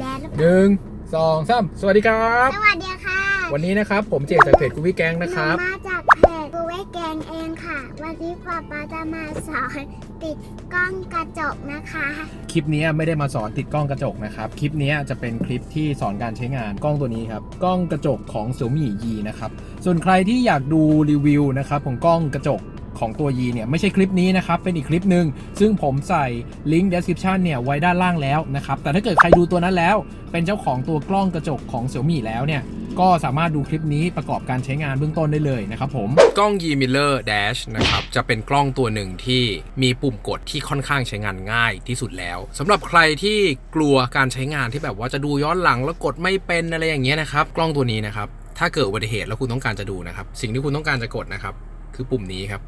แดนหรือเปหล่านึ่งสองสามสวัสดีครับ สวัสดีค่ะ วันนี้นะครับ ผมเจจากเพจกูวี่แกงนะครับหมาจากเพจบูเวแกงเองค่ะ วันนี้ป๊าป๊าจะมาสอนติดกล้องกระจกนะคะ คลิปนี้ไม่ได้มาสอนติดกล้องกระจกนะครับ คลิปนี้จะเป็นคลิปที่สอนการใช้งานกล้องตัวนี้ครับ กล้องกระจกของ Xiaomi Yi นะครับ ส่วนใครที่อยากดูรีวิวนะครับของกล้องกระจก ของตัว Yi เนี่ยไม่ใช่คลิปนี้นะครับ เป็นอีกคลิปหนึ่งซึ่งผมใส่ลิงก์ description เนี่ยไว้ด้านล่างแล้วนะครับ แต่ถ้าเกิดใครดูตัวนั้นแล้ว เป็นเจ้าของตัวกล้องกระจกของ Xiaomi แล้วเนี่ยก็สามารถดูคลิปนี้ประกอบการใช้งานเบื้องต้นได้เลยนะครับผม กล้อง Yi Miller Dash นะครับจะเป็นกล้องตัวหนึ่งที่มีปุ่มกดที่ค่อนข้างใช้งานง่ายที่สุดแล้วสำหรับใครที่กลัวการใช้งานที่แบบว่าจะดูย้อนหลังแล้วกดไม่เป็นอะไรอย่างเงี้ยนะครับ กล้องตัวนี้นะครับถ้าเกิดอุบัติเหตุแล้วคุณต้องการจะดูนะครับ สิ่งที่คุณต้องการจะกดนะครับ คือปุ่มนี้ครับ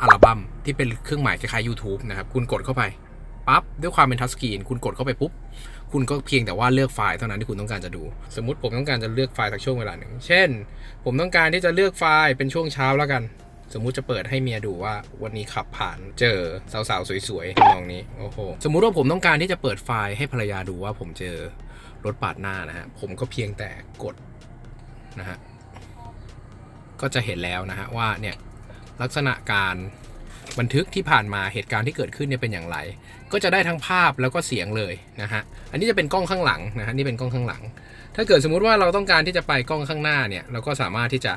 อัลบั้มที่เป็นเครื่องหมายคล้ายๆ YouTube นะครับ คุณกดเข้าไปปั๊บด้วยความเป็นทัชสกรีนคุณกดเข้าไปปุ๊บ คุณก็เพียงแต่ว่าเลือกไฟล์เท่านั้นที่คุณต้องการจะดู สมมติผมต้องการจะเลือกไฟล์สักช่วงเวลาหนึ่ง เช่น ผมต้องการที่จะเลือกไฟล์เป็นช่วงเช้าแล้วกัน สมมุติจะเปิดให้เมียดูว่าวันนี้ขับผ่านเจอสาวๆสวยๆทำนองนี้โอ้โหสมมุติว่าผมต้องการที่จะเปิดไฟล์ให้ภรรยาดูว่าผมเจอรถปาดหน้านะฮะผมก็เพียงแต่กดนะฮะก็จะเห็นแล้วนะฮะว่าเนี่ย ลักษณะการบันทึกที่ผ่านมาเหตุการณ์ที่เกิดขึ้นเนี่ยเป็นอย่างไร ก็จะได้ทั้งภาพแล้วก็เสียงเลยนะฮะอันนี้จะเป็นกล้องข้างหลังนะฮะนี่เป็นกล้องข้างหลัง ถ้าเกิดสมมุติว่าเราต้องการที่จะไปกล้องข้างหน้าเนี่ยเราก็สามารถที่จะ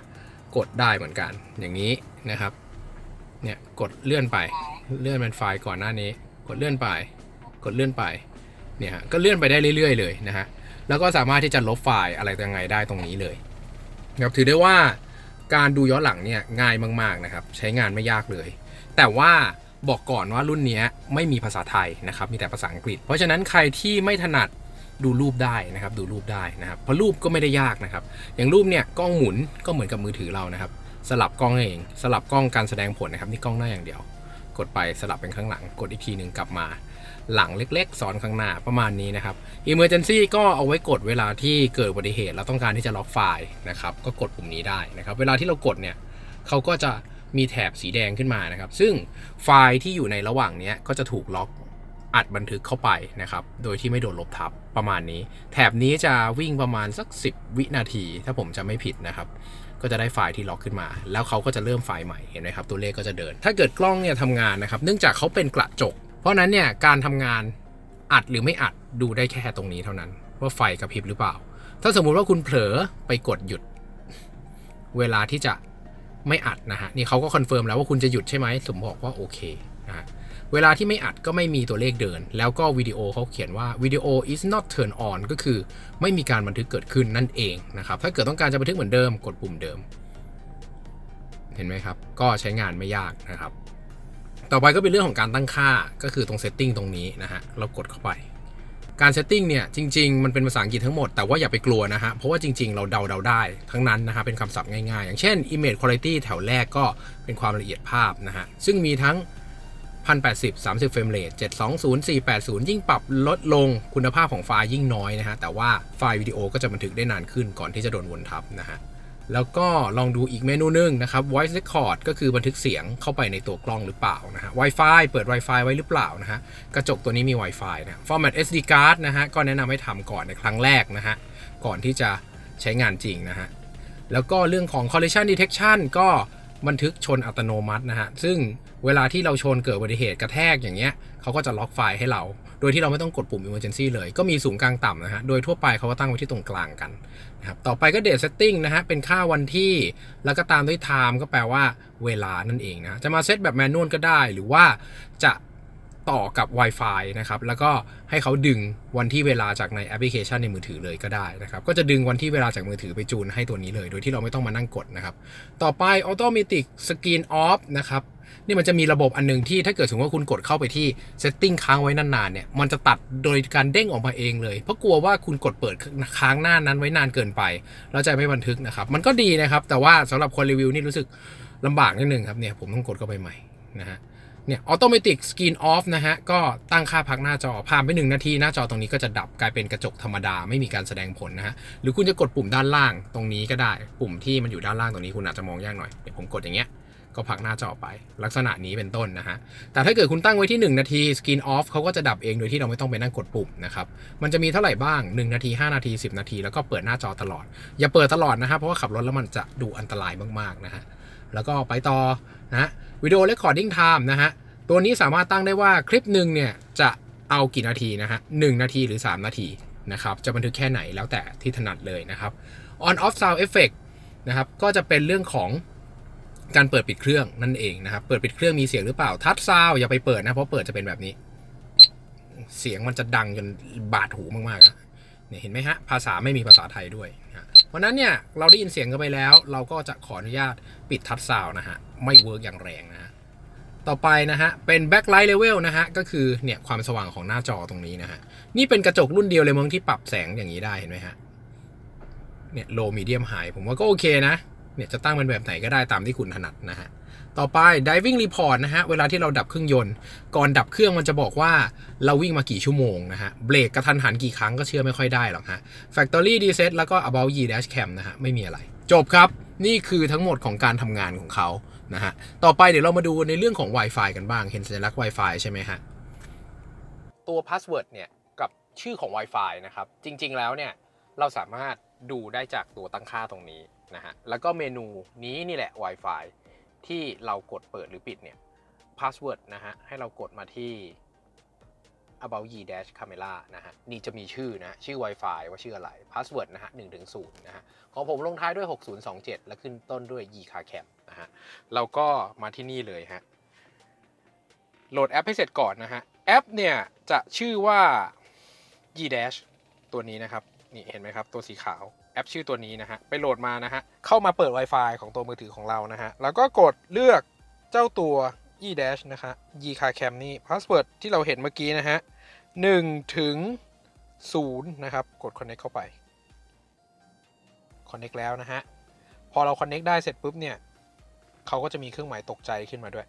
กดได้เหมือนกัน อย่างนี้นะครับเนี่ยกดเลื่อนไปเลื่อนเป็นไฟล์ก่อนหน้านี้ กดเลื่อนไป กดเลื่อนไปเนี่ยฮะก็เลื่อนไปได้เรื่อย ๆ เลยนะฮะแล้วก็สามารถที่จะลบไฟล์อะไรยังไงได้ตรงนี้เลยนะครับถือได้ว่า การดูย้อนหลังเนี่ยง่ายมาก ๆนะครับ ใช้งานไม่ยากเลย แต่ว่าบอกก่อนว่ารุ่นนี้ไม่มีภาษาไทยนะครับ มีแต่ภาษาอังกฤษ เพราะฉะนั้นใครที่ไม่ถนัดดูรูปได้นะครับ ดูรูปได้นะครับเพราะรูปก็ไม่ได้ยากนะครับ อย่างรูปเนี่ยกล้องหมุนก็เหมือนกับมือถือเรานะครับ สลับกล้องเอง สลับกล้องการแสดงผลนะครับนี่กล้องหน้าอย่างเดียว กดไปสลับเป็นข้างหลัง กดอีกทีหนึ่งกลับมา หลังเล็กๆซ้อนข้างหน้าประมาณนี้นะครับ Emergency ก็เอาไว้กดเวลาที่เกิดอุบัติเหตุเราต้องการที่จะล็อกไฟล์นะครับก็กดปุ่มนี้ได้นะครับ เวลาที่เรากดเนี่ยเขาก็จะมีแถบสีแดงขึ้นมานะครับ ซึ่งไฟล์ที่อยู่ในระหว่างเนี้ยก็จะถูกล็อกอัดบันทึกเข้าไปนะครับ โดยที่ไม่โดนลบทับประมาณนี้ แถบนี้จะวิ่งประมาณสัก 10 วินาที ถ้าผมจะไม่ผิดนะครับ ก็จะได้ไฟล์ที่ล็อกขึ้นมา แล้วเขาก็จะเริ่มไฟล์ใหม่ เห็นไหมครับ ตัวเลขก็จะเดิน ถ้าเกิดกล้องเนี่ยทำงานนะครับ เนื่องจากเขาเป็นกระจก เพราะนั้นเนี่ยการทำงานอัดหรือไม่อัดดูได้แค่ตรงนี้เท่านั้น ว่าไฟกระพริบหรือเปล่า ถ้าสมมุติว่าคุณเผลอไปกดหยุด เวลาที่จะไม่อัดนะฮะนี่เขาก็คอนเฟิร์มแล้วว่าคุณจะหยุดใช่ไหมสมบอกว่าโอเคนะฮะเวลาที่ไม่อัดก็ไม่มีตัวเลขเดิน แล้วก็วิดีโอเขาเขียนว่าวิดีโอ is not turn on ก็คือไม่มีการบันทึกเกิดขึ้นนั่นเองนะครับ ถ้าเกิดต้องการจะบันทึกเหมือนเดิมกดปุ่มเดิม เห็นไหมครับ ก็ใช้งานไม่ยากนะครับ ต่อไปก็เป็นเรื่องของการตั้งค่าก็คือตรง setting ตรงนี้นะฮะเรากดเข้าไป การเซตติ้งเนี่ยจริง ๆ มันเป็นภาษาอังกฤษทั้งหมดแต่ว่าอย่าไปกลัวนะฮะเพราะว่าจริง ๆ เราเดาเดาๆได้ทั้งนั้นนะฮะเป็นคำศัพท์ง่ายๆ อย่างเช่น image quality แถวแรกก็เป็นความละเอียดภาพนะฮะซึ่งมีทั้ง1080 30เฟรมเรท720 480 ยิ่งปรับลดลงคุณภาพของไฟล์ยิ่งน้อยนะฮะแต่ว่าไฟล์วิดีโอก็จะบันทึกได้นานขึ้นก่อนที่จะโดนวนทับนะฮะ แล้วก็ลองดูอีกเมนูหนึงนะครับ voice record ก็คือบันทึกเสียงเข้าไปในตัวกล้องหรือเปล่านะฮะ Wi-Fi เปิด Wi-Fi ไว้หรือเปล่านะฮะ กระจกตัวนี้มี Wi-Fi นะ format SD card นะฮะ ก็แนะนำให้ทำก่อนในครั้งแรกนะฮะ ก่อนที่จะใช้งานจริงนะฮะ แล้วก็เรื่องของ collision detection ก็บันทึกชนอัตโนมัตินะฮะ ซึ่งเวลาที่เราชนเกิดอุบัติเหตุกระแทกอย่างเงี้ยเขาก็จะล็อกไฟล์ให้เรา โดยที่เราไม่ต้องกดปุ่ม emergency เลย ก็มีสูงกลางต่ำนะฮะ โดยทั่วไปเขาก็ตั้งไว้ที่ตรงกลางกันนะครับ ต่อไปก็ date setting นะฮะ เป็นค่าวันที่ แล้วก็ตามด้วย time ก็แปลว่าเวลานั่นเองนะ จะมาเซตแบบแมนนวลก็ได้ หรือว่าจะต่อกับ Wi-Fi นะครับ แล้วก็ให้เขาดึงวันที่เวลาจากในแอปพลิเคชันในมือถือเลยก็ได้นะครับ ก็จะดึงวันที่เวลาจากมือถือไปจูนให้ตัวนี้เลย โดยที่เราไม่ต้องมานั่งกดนะครับ ต่อไป Automatic Screen Off นะครับ นี่มันจะมีระบบอันหนึงที่ถ้าเกิดสมมติว่าคุณกดเข้าไปที่ Setting ค้างไว้นานๆเนี่ยมันจะตัดโดยการเด้งออกมาเองเลย เพราะกลัวว่าคุณกดเปิดค้างหน้านั้นไว้นานเกินไป แล้วจะไม่บันทึกนะครับ มันก็ดีนะครับ แต่ว่าสำหรับคนรีวิวนี่รู้สึกลำบากนิดนึงครับเนี่ยผมต้องกดเข้าไปใหม่นะฮะเนี่ย automatic screen off นะฮะ ก็ตั้งค่าพักหน้าจอผ่านไปหนึ่งนาที หน้าจอตรงนี้ก็จะดับกลายเป็นกระจกธรรมดาไม่มีการแสดงผลนะฮะ หรือคุณจะกดปุ่มด้านล่างตรงนี้ก็ได้ ปุ่มที่มันอยู่ด้านล่างตรงนี้คุณอาจจะมองยากหน่อย เดี๋ยวผมกดอย่างเงี้ย ก็พักหน้าจอไป ลักษณะนี้เป็นต้นนะฮะ แต่ถ้าเกิดคุณตั้งไว้ที่ 1 นาทีสกรีนออฟเขาก็จะดับเองโดยที่เราไม่ต้องไปนั่งกดปุ่มนะครับ มันจะมีเท่าไหร่บ้าง 1 นาที 5 นาที 10 นาที แล้วก็เปิดหน้าจอตลอด อย่าเปิดตลอดนะครับเพราะว่าขับรถแล้วมันจะดูอันตรายมากๆนะฮะแล้วก็ไปต่อนะวิดีโอเรคคอร์ดิ้งไทม์นะฮะตัวนี้สามารถตั้งได้ว่าคลิปหนึ่งเนี่ยจะเอากี่นาทีนะฮะหนาทีหรือ 3 นาทีนะครับจะบันทึกแค่ไหนแล้วแต่ที่ถนัดเลยนะครับ on off sound effect นะครับก็จะเป็นเรื่องของ การเปิดปิดเครื่องนั่นเองนะครับ เปิดปิดเครื่องมีเสียงหรือเปล่า ทัชซาวอย่าไปเปิดนะ เพราะเปิดจะเป็นแบบนี้ เสียงมันจะดังจนบาดหูมากๆอะเนี่ยเห็นไหมฮะ ภาษาไม่มีภาษาไทยด้วยนะเพราะนั้นเนี่ยเราได้ยินเสียงกันไปแล้ว เราก็จะขออนุญาตปิดทัชซาวนะฮะ ไม่เวิร์กอย่างแรงนะต่อไปนะฮะ เป็น backlight level นะฮะ ก็คือเนี่ยความสว่างของหน้าจอตรงนี้นะฮะ นี่เป็นกระจกรุ่นเดียวเลยมั้งที่ปรับแสงอย่างนี้ได้เห็นไหมฮะเนี่ย low medium high ผมว่าก็โอเคนะ เนี่ยจะตั้งเป็นแบบไหนก็ได้ตามที่คุณถนัดนะฮะต่อไป diving report นะฮะ เวลาที่เราดับเครื่องยนต์ ก่อนดับเครื่องมันจะบอกว่าเราวิ่งมากี่ชั่วโมงนะฮะ เบรกกระทันหันกี่ครั้งก็เชื่อไม่ค่อยได้หรอกฮะ factory reset แล้วก็ about y dash cam นะฮะ ไม่มีอะไร จบครับ นี่คือทั้งหมดของการทำงานของเขานะฮะ ต่อไปเดี๋ยวเรามาดูในเรื่องของ Wi-Fi กันบ้าง เห็นสัญลักษณ์ Wi-Fi ใช่ไหมฮะ ตัว password เนี่ย กับชื่อของ Wi-Fi นะครับ จริง ๆ แล้วเนี่ย เราสามารถดูได้จากตัวตั้งค่าตรงนี้ นะฮะ แล้วก็เมนูนี้นี่แหละ Wi-Fi ที่เรากดเปิดหรือปิดเนี่ย password นะฮะ ให้เรากดมาที่ about y dash camera นะฮะ นี่จะมีชื่อนะชื่อ Wi-Fi ว่าชื่ออะไร password นะฮะ1ถึง0นะฮะ ของผมลงท้ายด้วย 6027 และขึ้นต้นด้วย y c a c a m นะฮะ เราก็มาที่นี่เลยฮะ โหลดแอปให้เสร็จก่อนนะฮะ แอปเนี่ยจะชื่อว่า y dash ตัวนี้นะครับ นี่เห็นไหมครับตัวสีขาวแอปชื่อตัวนี้นะฮะไปโหลดมานะฮะเข้ามาเปิด Wi-Fi ของตัวมือถือของเรานะฮะแล้วก็กดเลือกเจ้าตัว e dash นะคะ y c a c a m นี่ password ที่เราเห็นเมื่อกี้นะฮะ1ถึง0นะครับกด connect เข้าไป connect แล้วนะฮะพอเรา connect ได้เสร็จปุ๊บเนี่ยเขาก็จะมีเครื่องหมายตกใจขึ้นมาด้วย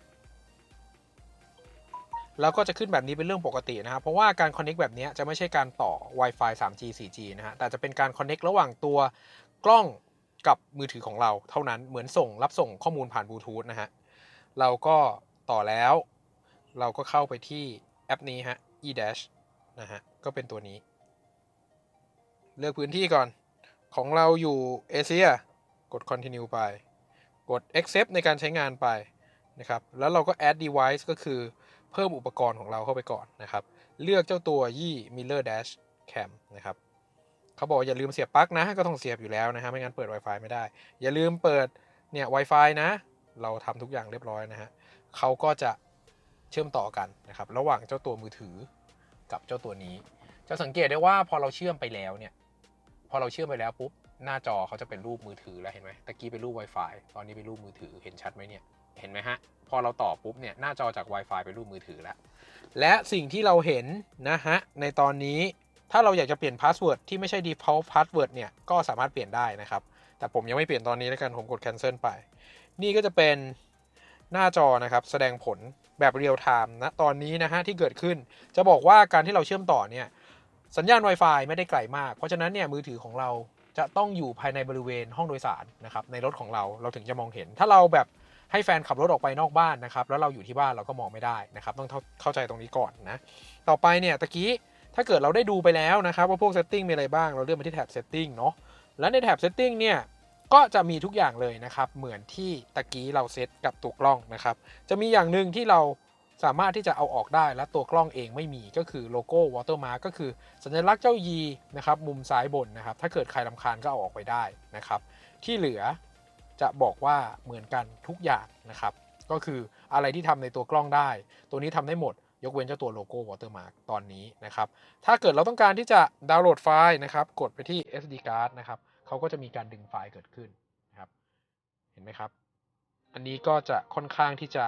แล้วก็จะขึ้นแบบนี้เป็นเรื่องปกตินะครับเพราะว่าการ connect แบบนี้จะไม่ใช่การต่อ Wi-Fi 3G 4G นะฮะแต่จะเป็นการ connect ระหว่างตัวกล้องกับมือถือของเราเท่านั้นเหมือนส่งรับส่งข้อมูลผ่านบลูทูธนะฮะเราก็ต่อแล้ว เราก็เข้าไปที่แอปนี้ฮะ eDash นะฮะก็เป็นตัวนี้ เลือกพื้นที่ก่อนของเราอยู่เอเชียกด continue ไป กด accept ในการใช้งานไปนะครับแล้วเราก็ add device ก็คือ เพิ่มอุปกรณ์ของเราเข้าไปก่อนนะครับ เลือกเจ้าตัวยี่ Miller Dash Cam นะครับเขาบอกอย่าลืมเสียบปลั๊กนะ ก็ต้องเสียบอยู่แล้วนะฮะไม่งั้นเปิด Wi-Fi ไม่ได้ อย่าลืมเปิดเนี่ย Wi-Fi นะ เราทำทุกอย่างเรียบร้อยนะฮะเขาก็จะเชื่อมต่อกันนะครับระหว่างเจ้าตัวมือถือกับเจ้าตัวนี้ จะสังเกตได้ว่าพอเราเชื่อมไปแล้วเนี่ยพอเราเชื่อมไปแล้วปุ๊บหน้าจอเขาจะเป็นรูปมือถือแล้วเห็นไหมตะกี้เป็นรูป Wi-Fi ตอนนี้เป็นรูปมือถือเห็นชัดไหมเนี่ยเห็นไหมฮะ อเราต่อปุ๊บเนี่ยหน้าจอจาก Wi-Fi เป็นรูปมือถือแล้ว และสิ่งที่เราเห็นนะฮะในตอนนี้ถ้าเราอยากจะเปลี่ยนพาสเวิร์ดที่ไม่ใช่ default password เนี่ยก็สามารถเปลี่ยนได้นะครับ แต่ผมยังไม่เปลี่ยนตอนนี้แล้วกันผมกด cancel ไป นี่ก็จะเป็นหน้าจอนะครับแสดงผลแบบเรียลไทม์นะตอนนี้นะฮะที่เกิดขึ้น จะบอกว่าการที่เราเชื่อมต่อเนี่ยสัญญาณ Wi-Fi ไม่ได้ไกลมาก เพราะฉะนั้นเนี่ยมือถือของเราจะต้องอยู่ภายในบริเวณห้องโดยสารนะครับในรถของเราเราถึงจะมองเห็น ถ้าเราแบบ ให้แฟนขับรถออกไปนอกบ้านนะครับ แล้วเราอยู่ที่บ้านเราก็มองไม่ได้นะครับ ต้องเข้าใจตรงนี้ก่อนนะ ต่อไปเนี่ยตะกี้ถ้าเกิดเราได้ดูไปแล้วนะครับ ว่าพวก setting มีอะไรบ้าง เราเลื่อนไปที่แท็บ setting เนาะ และในแท็บ setting เนี่ยก็จะมีทุกอย่างเลยนะครับ เหมือนที่ตะกี้เราเซตกับตัวกล้องนะครับ จะมีอย่างหนึ่งที่เราสามารถที่จะเอาออกได้และตัวกล้องเองไม่มีก็คือโลโก้ watermark ก็คือสัญลักษณ์เจ้า Y นะครับมุมซ้ายบนนะครับ ถ้าเกิดใครลำคาญก็เอาออกไปได้นะครับ ที่เหลือ จะบอกว่าเหมือนกันทุกอย่างนะครับ ก็คืออะไรที่ทำในตัวกล้องได้ ตัวนี้ทำได้หมด ยกเว้นเจ้าตัวโลโก้ watermark ตอนนี้นะครับ ถ้าเกิดเราต้องการที่จะดาวน์โหลดไฟล์นะครับ กดไปที่ SD card นะครับเขาก็จะมีการดึงไฟล์เกิดขึ้นนะครับ เห็นไหมครับ อันนี้ก็จะค่อนข้างที่จะ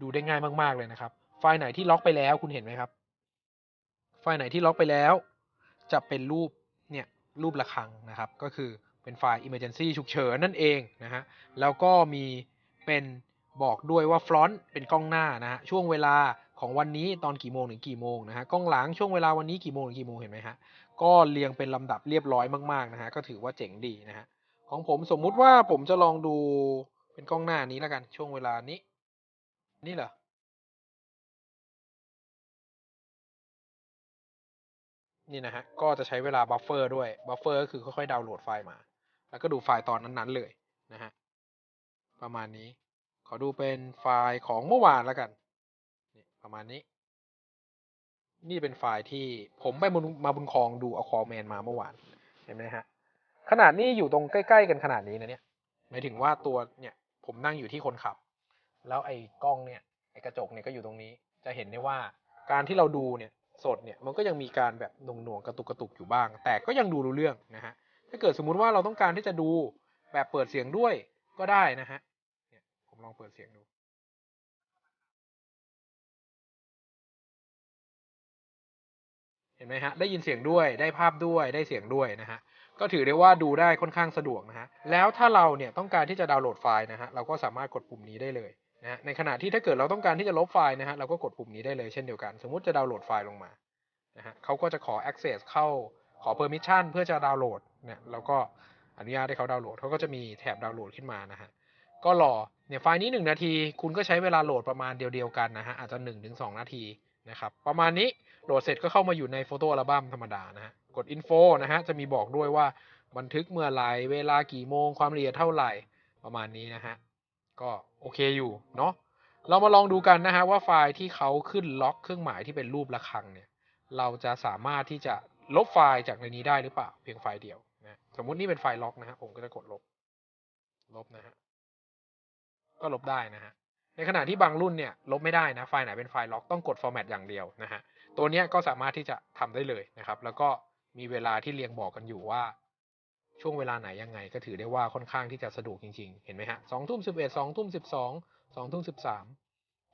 ดูได้ง่ายมาก ๆ เลยนะครับ ไฟล์ไหนที่ล็อกไปแล้วคุณเห็นไหมครับ ไฟล์ไหนที่ล็อกไปแล้ว จะเป็นรูปเนี่ยรูประฆังนะครับ ก็คือ เป็นไฟล์ emergency ฉุกเฉินนั่นเองนะฮะ แล้วก็มีเป็นบอกด้วยว่าฟรอนต์เป็นกล้องหน้านะฮะ ช่วงเวลาของวันนี้ตอนกี่โมงถึงกี่โมงนะฮะ กล้องหลังช่วงเวลาวันนี้กี่โมงถึงกี่โมงเห็นไหมฮะ ก็เรียงเป็นลำดับเรียบร้อยมากๆนะฮะ ก็ถือว่าเจ๋งดีนะฮะ ของผมสมมุติว่าผมจะลองดูเป็นกล้องหน้านี้แล้วกัน ช่วงเวลานี้ นี่เหรอ นี่นะฮะ ก็จะใช้เวลาบัฟเฟอร์ด้วย บัฟเฟอร์ก็คือค่อยๆดาวน์โหลดไฟล์มา แล้วก็ดูไฟล์ตอนนั้นๆเลยนะฮะประมาณนี้ ขอดูเป็นไฟล์ของเมื่อวานแล้วกันนี่ประมาณนี้ นี่เป็นไฟล์ที่ผมไปมาบุญคลองดูเอาคอแมนมาเมื่อวานเห็นไหมฮะขนาดนี้อยู่ตรงใกล้ๆกันขนาดนี้นะเนี่ยหมายถึงว่าตัวเนี่ยผมนั่งอยู่ที่คนขับ แล้วไอ้กล้องเนี่ยไอ้กระจกเนี่ยก็อยู่ตรงนี้ จะเห็นได้ว่าการที่เราดูเนี่ยสดเนี่ยมันก็ยังมีการแบบหน่วงๆกระตุกกระตุกอยู่บ้าง แต่ก็ยังดูรู้เรื่องนะฮะ ถ้าเกิดสมมุติว่าเราต้องการที่จะดูแบบเปิดเสียงด้วยก็ได้นะฮะเนี่ยผมลองเปิดเสียงดู เห็นไหมฮะ ได้ยินเสียงด้วย ได้ภาพด้วย ได้เสียงด้วยนะฮะ ก็ถือได้ว่าดูได้ค่อนข้างสะดวกนะฮะ แล้วถ้าเราเนี่ยต้องการที่จะดาวน์โหลดไฟล์นะฮะ เราก็สามารถกดปุ่มนี้ได้เลยนะฮะ ในขณะที่ถ้าเกิดเราต้องการที่จะลบไฟล์นะฮะ เราก็กดปุ่มนี้ได้เลยเช่นเดียวกัน สมมุติจะดาวน์โหลดไฟล์ลงมา นะฮะเขาก็จะขอ access เข้า ขอ permission เพื่อจะดาวน์โหลด เนี่ยเราก็อนุญาตให้เขาดาวน์โหลดเขาก็จะมีแถบดาวน์โหลดขึ้นมานะฮะก็รอเนี่ยไฟล์นี้หนึ่งนาที คุณก็ใช้เวลาโหลดประมาณเดียวๆกันนะฮะอาจจะหนึ่งถึงสองนาทีนะครับประมาณนี้โหลดเสร็จก็เข้ามาอยู่ในโฟโต้อัลบั้มธรรมดานะฮะกด info นะฮะจะมีบอกด้วยว่าบันทึกเมื่อไรเวลากี่โมงความละเอียดเท่าไหร่ประมาณนี้นะฮะก็โอเคอยู่เนาะเรามาลองดูกันนะฮะว่าไฟล์ที่เขาขึ้นล็อกเครื่องหมายที่เป็นรูประฆังเนี่ยเราจะสามารถที่จะ ลบไฟล์จากในนี้ได้หรือเปล่า เพียงไฟล์เดียวนะสมมุตินี่เป็นไฟล์ล็อกนะฮะผมก็จะกดลบ ลบนะฮะก็ลบได้นะฮะในขณะที่บางรุ่นเนี่ยลบไม่ได้นะไฟล์ไหนเป็นไฟล์ล็อกต้องกด format อย่างเดียวนะฮะตัวนี้ก็สามารถที่จะทำได้เลยนะครับ แล้วก็มีเวลาที่เรียงบอกกันอยู่ว่า ช่วงเวลาไหนยังไง ก็ถือได้ว่าค่อนข้างที่จะสะดวกจริงๆ เห็นไหมฮะสองทุ่มสิบเอ็ดสองทุ่มสิบสองสองทุ่มสิบสาม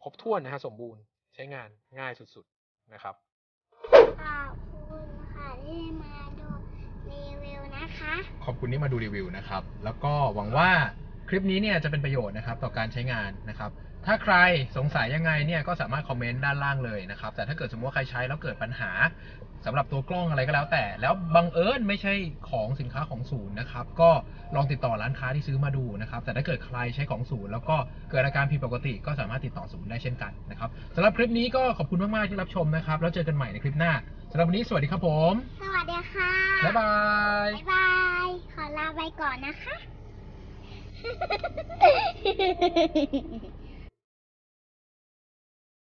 ครบถ้วนนะฮะสมบูรณ์ใช้งานง่ายสุดๆนะครับ ที่มาดูรีวิวนะคะ ขอบคุณที่มาดูรีวิวนะครับ แล้วก็หวังว่าคลิปนี้เนี่ยจะเป็นประโยชน์นะครับต่อการใช้งานนะครับ ถ้าใครสงสัยยังไงเนี่ยก็สามารถคอมเมนต์ด้านล่างเลยนะครับ แต่ถ้าเกิดสมมติว่าใครใช้แล้วเกิดปัญหาสำหรับตัวกล้องอะไรก็แล้วแต่ แล้วบังเอิญไม่ใช่ของสินค้าของศูนย์นะครับ ก็ลองติดต่อร้านค้าที่ซื้อมาดูนะครับ แต่ถ้าเกิดใครใช้ของศูนย์แล้วก็เกิดอาการผิดปกติ ก็สามารถติดต่อศูนย์ได้เช่นกันนะครับสำหรับคลิปนี้ก็ขอบคุณมากๆที่รับชมนะครับ แล้วเจอกันใหม่ในคลิปหน้าสำหรับวันนี้สวัสดีครับผม สวัสดีค่ะ บ๊ายบาย บ๊ายบาย ขอลาไปก่อนนะคะ